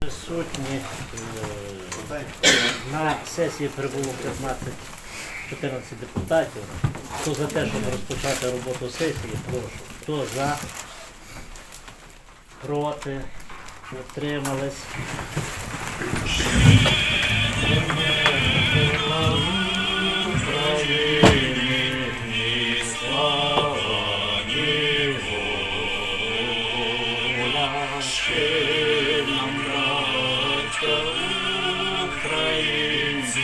Присутні е, на сесії прибуло 15 14 депутатів. Хто за те, щоб розпочати роботу сесії, прошу. Хто за, проти, утримались.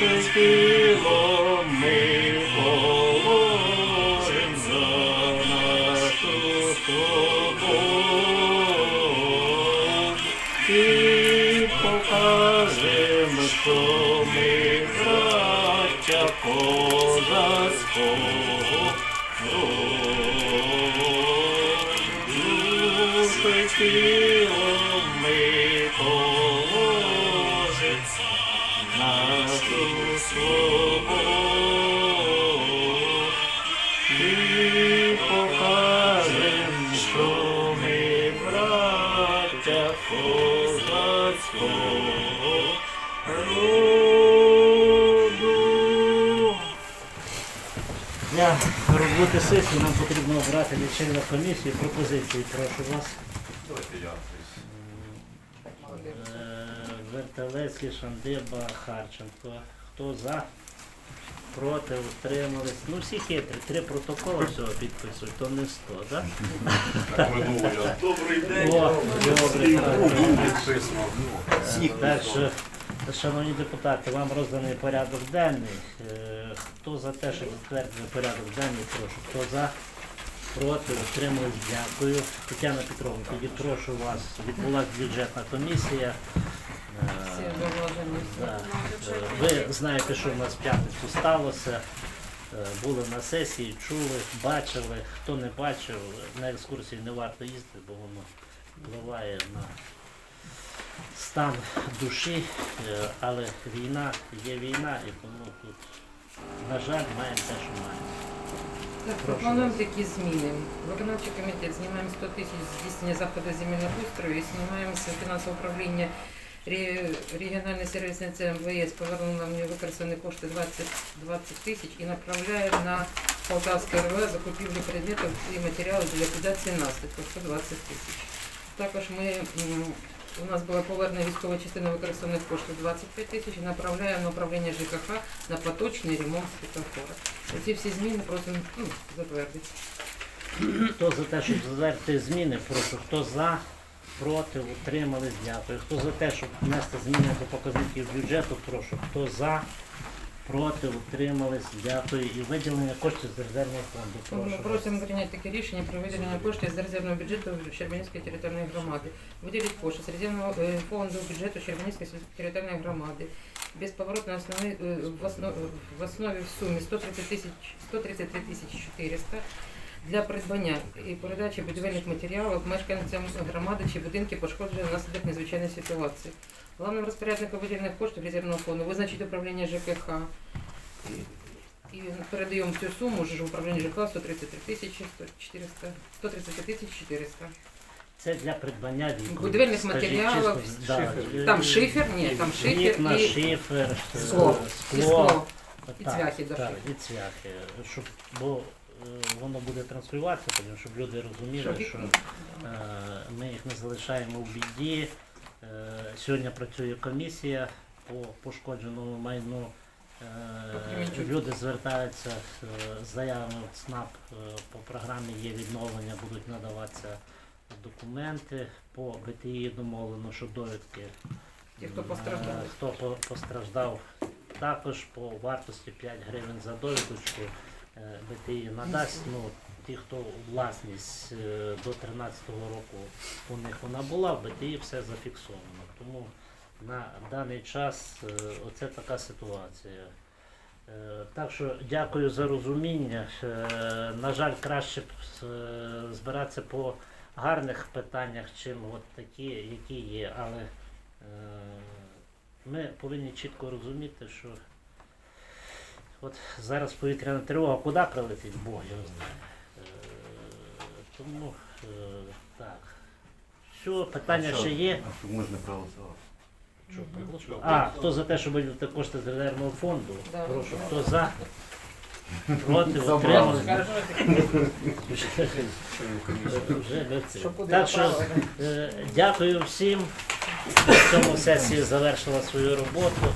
Душі тіло ми положим за нашу свободу і покажем, що ми браття козацького роду. Для роботи сесії нам потрібно обрати лічильну комісію. Пропозиції прошу вас. Е, Верталецький, Шандиба, Харченко. Хто за? Проти, утримались. Ну всі хитрі. Три протоколи всього підписують, то не сто, так? Добрий день. О, добре. Всіх Так що, шановні депутати, вам розданий порядок денний. Е, Хто за те, щоб затвердити порядок денний, прошу. Хто за? Проти, утримались, дякую. Тетяна Петровна, тоді прошу вас, відбулася бюджетна комісія. Е. Да. Ви знаєте, що в нас в п'ятницю сталося. Е, Були на сесії, чули, бачили. Хто не бачив, на екскурсії не варто їздити, бо воно впливає на стан душі. Е, Але війна є війна, і тому тут, на жаль, маємо те, що маємо. Так, пропонуємо такі зміни. Виконавчий комітет знімаємо 100 тисяч здійснення заходу земельного устрою і знімаємо з фінансового управління регіональний сервісний центр МВС повернув нам невикористані кошти 20, 20 тисяч і направляє на Полтавське РВ закупівлю предметів і матеріалів для ліквідації наслідків 120 тисяч. Також ми, у нас була повернена військова частина використаних коштів 25 тисяч і направляємо на управління ЖКХ на поточний ремонт світофора. Ці всі зміни просимо ну, затвердити. Хто за те, щоб затвердити зміни, прошу. Хто за, проти, утримались, дякую. Хто за те, щоб внести зміни до показників бюджету, прошу. Хто за, проти, утримались, дякую. І виділення коштів з резервного фонду. Ми просимо прийняти таке рішення про виділення коштів з резервного бюджету Щербанівської територіальної громади. Виділити кошти з резервного е, фонду бюджету Щербанівської територіальної громади. Безповоротно основи, е, в, основ, в основі в сумі 130 тисяч 133 тисячі 400 для придбання і передачі будівельних матеріалів мешканцям громади чи будинки пошкоджені внаслідок надзвичайної ситуації. Главним розпорядником виділених коштів резервного фонду визначить управління ЖКХ. І, передаємо цю суму ж управління ЖКХ 133 тисячі 400, 133 тисяч 400. Це для придбання вікон. Будівельних матеріалів, да, Там шифер, ні, там шифер Вікна, і шифер, е, скло. І скло. І цвяхи до шиферу. і цвяхи. Щоб, бо воно буде транслюватися, тому щоб люди розуміли, що е, ми їх не залишаємо в біді. Е, Сьогодні працює комісія по пошкодженому майну. Е, Кременчуці. Люди звертаються е, з заявами в ЦНАП е, по програмі є відновлення, будуть надаватися документи. По БТІ домовлено, що довідки Ті, хто Е, постраждали. Хто постраждав, також по вартості 5 гривень за довідочку е, БТІ надасть. Ну, ті, хто власність е, до 13-го року у них вона була, в БТІ все зафіксовано. Тому на даний час е, оце така ситуація. Е, Так що дякую за розуміння. Е, На жаль, краще б е, збиратися по гарних питаннях, чим от такі, які є. Але е, ми повинні чітко розуміти, що от зараз повітряна тривога, куди прилетить, Бог його знає. Е, Тому е, так. Все, питання ще є. А що можна проголосувати? А, хто за те, щоб виділити кошти з резервного фонду? Прошу, хто за? Проти, що буде Так що е, дякую всім. На цьому сесія завершила свою роботу.